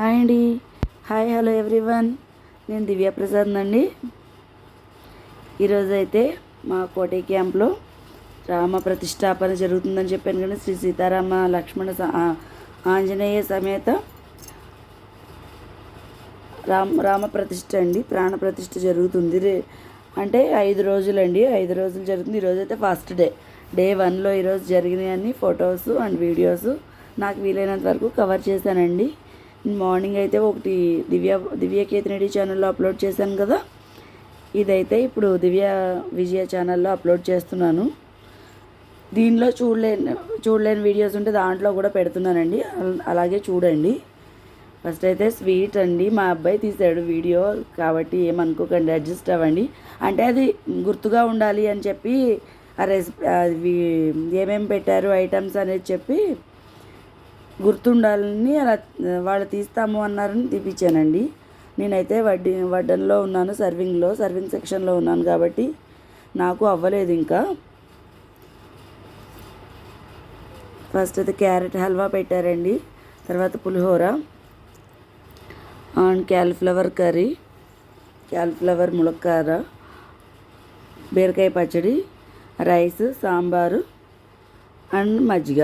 Hi అండి. Hi hello everyone. నేను దివ్య ప్రసాద్ అండి. ఈరోజు అయితే మా కోటే క్యాంప్లో రామ ప్రతిష్టాపన జరుగుతుందని చెప్పాను కానీ శ్రీ సీతారామ లక్ష్మణ స- ఆంజనేయ సమేత రామ రామ ప్రతిష్ట అండి ప్రాణ ప్రతిష్ట జరుగుతుంది. రే అంటే ఐదు రోజులండి ఐదు రోజులు జరుగుతుంది. ఈరోజు అయితే ఫస్ట్ డే. డే వన్లో ఈరోజు జరిగినాయి అన్ని ఫొటోస్ అండ్ వీడియోస్. నాకు వీలైనంత వరకు కవర్ చేశానండి. మార్నింగ్ అయితే ఒకటి దివ్య దివ్య కేతిరెడ్డి ఛానల్లో అప్లోడ్ చేశాను కదా. ఇదైతే ఇప్పుడు దివ్య విజయ ఛానల్లో అప్లోడ్ చేస్తున్నాను. దీనిలో చూడలేని చూడలేని వీడియోస్ ఉంటే దాంట్లో కూడా పెడుతున్నానండి. అలాగే చూడండి. ఫస్ట్ అయితే స్వీట్ అండి. మా అబ్బాయి తీశాడు వీడియో కాబట్టి ఏమనుకోకండి అడ్జస్ట్ అవ్వండి. అంటే అది గుర్తుగా ఉండాలి అని చెప్పి ఆ రెసిపీ ఏమేమి పెట్టారు ఐటమ్స్ అనేది చెప్పి గుర్తుండాలని అలా వాళ్ళు తీస్తాము అన్నారని తీపిచ్చానండి. నేనైతే వడ్డీ వడ్డన్లో ఉన్నాను సర్వింగ్లో సర్వింగ్ సెక్షన్లో ఉన్నాను కాబట్టి నాకు అవ్వలేదు ఇంకా. ఫస్ట్ అయితే క్యారెట్ హల్వా పెట్టారండి తర్వాత pulihora and cauliflower curry cauliflower ములక్కార బీరకాయ పచ్చడి రైస్ సాంబారు అండ్ మజ్జిగ.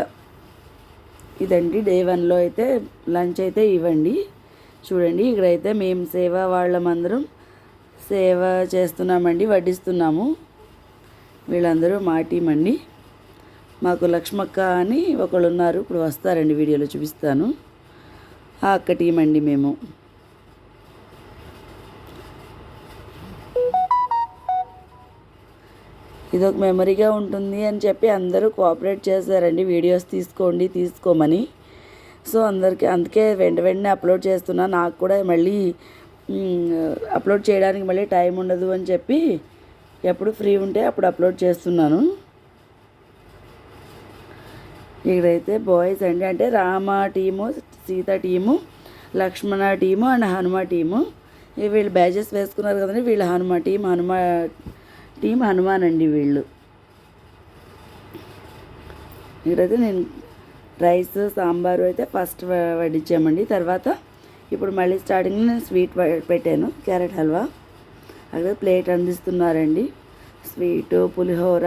ఇదండి. డే వన్లో అయితే లంచ్ అయితే ఇవ్వండి. చూడండి ఇక్కడైతే మేము సేవ వాళ్ళమందరం సేవ చేస్తున్నామండి వడ్డిస్తున్నాము. వీళ్ళందరూ మా టీం అండి. మాకు లక్ష్మక్క అని ఒకళ్ళు ఉన్నారు ఇప్పుడు వస్తారండి వీడియోలో చూపిస్తాను. ఆ అక్క టీం అండి మేము. ఇది ఒక మెమరీగా ఉంటుంది అని చెప్పి అందరూ కోఆపరేట్ చేశారండి. వీడియోస్ తీసుకోండి తీసుకోమని. సో అందరికీ అందుకే వెంట వెంటనే అప్లోడ్ చేస్తున్నా. నాకు కూడా మళ్ళీ అప్లోడ్ చేయడానికి మళ్ళీ టైం ఉండదు అని చెప్పి ఎప్పుడు ఫ్రీ ఉంటే అప్పుడు అప్లోడ్ చేస్తున్నాను. ఇక్కడైతే బాయ్స్ అండి. అంటే Rama team Sita team Lakshmana team and Hanuma team. వీళ్ళు బ్యాచెస్ వేసుకున్నారు కదండి. వీళ్ళు హనుమ టీం హనుమ టీం హనుమాన్ అండి వీళ్ళు. ఇక్కడైతే నేను రైస్ సాంబారు అయితే ఫస్ట్ వడ్డించామండి తర్వాత ఇప్పుడు మళ్ళీ స్టార్టింగ్ నేను స్వీట్ పెట్టాను క్యారెట్ హల్వా. అక్కడ ప్లేట్ అందిస్తున్నారండి. స్వీటు పులిహోర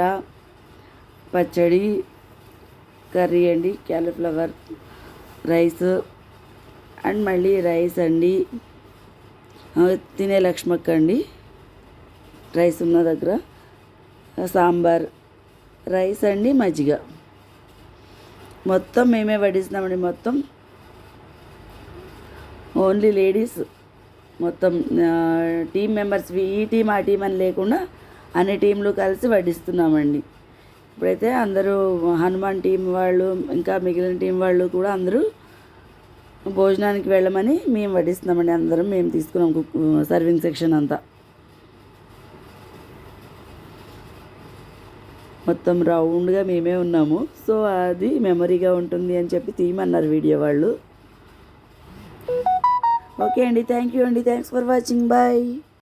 పచ్చడి కర్రీ అండి క్యాలీఫ్లవర్ రైస్ అండ్ మళ్ళీ రైస్ అండి. తినే లక్ష్మక్క అండి. రైస్ ఉన్న దగ్గర సాంబార్ రైస్ అండి మజ్జిగ. మొత్తం మేమే వడ్డిస్తున్నామండి మొత్తం. ఓన్లీ లేడీస్ మొత్తం టీం మెంబర్స్ ఈ టీం ఆ టీం అని లేకుండా అన్ని టీంలు కలిసి వడ్డిస్తున్నామండి. ఇప్పుడైతే అందరూ హనుమాన్ టీం వాళ్ళు ఇంకా మిగిలిన టీం వాళ్ళు కూడా అందరూ భోజనానికి వెళ్ళమని మేము వడ్డిస్తున్నామండి అందరం. మేము తీసుకున్నాం సర్వింగ్ సెక్షన్ అంతా. మొత్తం రౌండ్గా మేమే ఉన్నాము. సో అది మెమరీగా ఉంటుంది అని చెప్పి తీయమన్నారు వీడియో వాళ్ళు. ఓకే అండి. థ్యాంక్ యూ అండి. Thanks for watching. బాయ్.